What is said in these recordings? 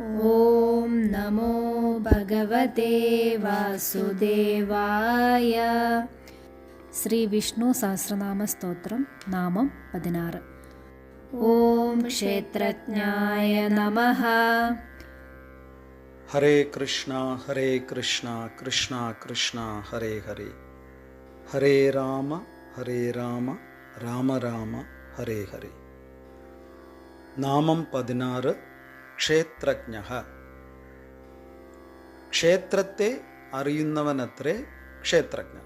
ॐ नमो भगवते വാസുദേവായ ശ്രീ വിഷ്ണു സഹസ്രനാമ സ്തോത്രം നാമം പതിനാറ് ഓം ക്ഷേത്രജ്ഞായ നമഃ ഹരേ കൃഷ്ണ ഹരേ കൃഷ്ണ കൃഷ്ണ കൃഷ്ണ ഹരേ ഹരേ ഹരേ രാമ ഹരേ രാമ രാമ രാമ ഹരേ ഹരേ നാമം പതിനാറ് ക്ഷേത്രജ്ഞ. ക്ഷേത്രത്തെ അറിയുന്നവനത്രേ ക്ഷേത്രജ്ഞ.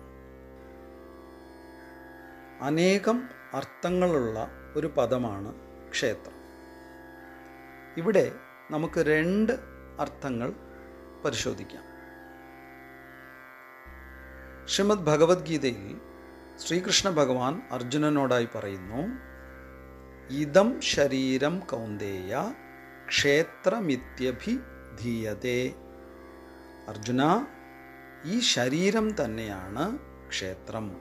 അനേകം അർത്ഥങ്ങളുള്ള ഒരു പദമാണ് ക്ഷേത്രം. ഇവിടെ നമുക്ക് രണ്ട് അർത്ഥങ്ങൾ പരിശോധിക്കാം. ശ്രീമദ് ഭഗവത്ഗീതയിൽ ശ്രീകൃഷ്ണ ഭഗവാൻ അർജുനനോടായി പറയുന്നു ഇതം ശരീരം കൗന്ദേയ ക്ഷേത്രമിത്യഭിധീയതേ. അർജുന ഈ ശരീരം തന്നെയാണ് ക്ഷേത്രം.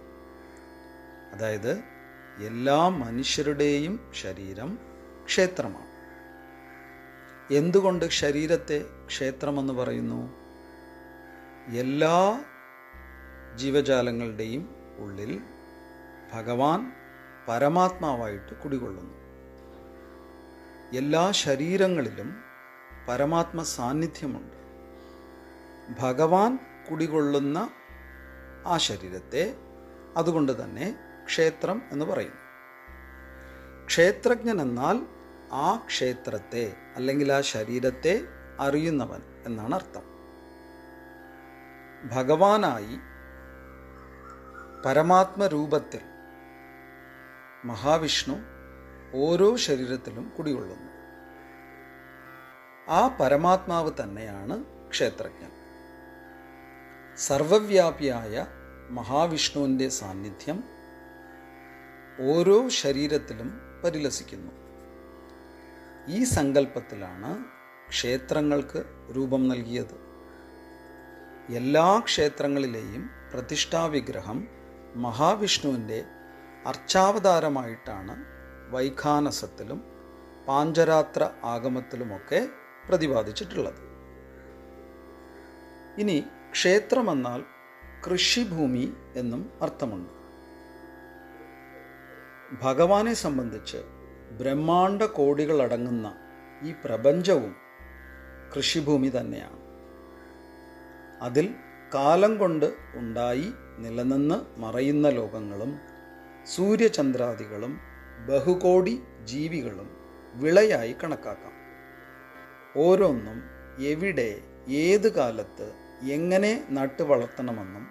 അതായത് എല്ലാ മനുഷ്യരുടെയും ശരീരം ക്ഷേത്രമാണ്. എന്തുകൊണ്ട് ശരീരത്തെ ക്ഷേത്രമെന്ന് പറയുന്നു? എല്ലാ ജീവജാലങ്ങളുടെയും ഉള്ളിൽ ഭഗവാൻ പരമാത്മാവായിട്ട് കുടികൊള്ളുന്നു. എല്ലാ ശരീരങ്ങളിലും പരമാത്മ സാന്നിധ്യമുണ്ട്. ഭഗവാൻ കുടികൊള്ളുന്ന ആ ശരീരത്തെ അതുകൊണ്ട് തന്നെ ക്ഷേത്രം എന്ന് പറയുന്നു. ക്ഷേത്രജ്ഞൻ എന്നാൽ ആ ക്ഷേത്രത്തെ അല്ലെങ്കിൽ ആ ശരീരത്തെ അറിയുന്നവൻ എന്നാണ് അർത്ഥം. ഭഗവാനായി പരമാത്മരൂപത്തിൽ മഹാവിഷ്ണു ഓരോ ശരീരത്തിലും കുടികൊള്ളുന്നു. ആ പരമാത്മാവ് തന്നെയാണ് ക്ഷേത്രജ്ഞൻ. സർവവ്യാപിയായ മഹാവിഷ്ണുവിന്റെ സാന്നിധ്യം ഓരോ ശരീരത്തിലും പരിലസിക്കുന്നു. ഈ സങ്കല്പത്തിലാണ് ക്ഷേത്രങ്ങൾക്ക് രൂപം നൽകിയത്. എല്ലാ ക്ഷേത്രങ്ങളിലെയും പ്രതിഷ്ഠാവിഗ്രഹം മഹാവിഷ്ണുവിന്റെ അർച്ചാവതാരമായിട്ടാണ് വൈഖാനസത്തിലും പാഞ്ചരാത്ര ആഗമത്തിലുമൊക്കെ പ്രതിപാദിച്ചിട്ടുള്ളത്. ഇനി ക്ഷേത്രമെന്നാൽ കൃഷിഭൂമി എന്നും അർത്ഥമുണ്ട്. ഭഗവാനെ സംബന്ധിച്ച് ബ്രഹ്മാണ്ട കോടികളടങ്ങുന്ന ഈ പ്രപഞ്ചവും കൃഷിഭൂമി തന്നെയാണ്. അതിൽ കാലം കൊണ്ട് ഉണ്ടായി നിലനിന്ന് മറയുന്ന ലോകങ്ങളും സൂര്യചന്ദ്രാദികളും ബഹുകോടി ജീവികളും വിളയായി കണക്കാക്കാം. ഓരോന്നും എവിടെ ഏത് കാലത്ത് എങ്ങനെ നട്ടു വളർത്തണമെന്നും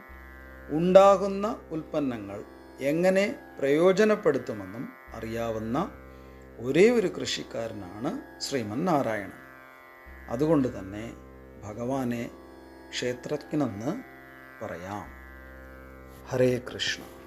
ഉണ്ടാകുന്ന ഉൽപ്പന്നങ്ങൾ എങ്ങനെ പ്രയോജനപ്പെടുത്തുമെന്നും അറിയാവുന്ന ഒരേ ഒരു കൃഷിക്കാരനാണ് ശ്രീമൻ നാരായണൻ അതുകൊണ്ട് തന്നെ ഭഗവാനെ ക്ഷേത്രജ്ഞനെന്ന് പറയാം. ഹരേ കൃഷ്ണ.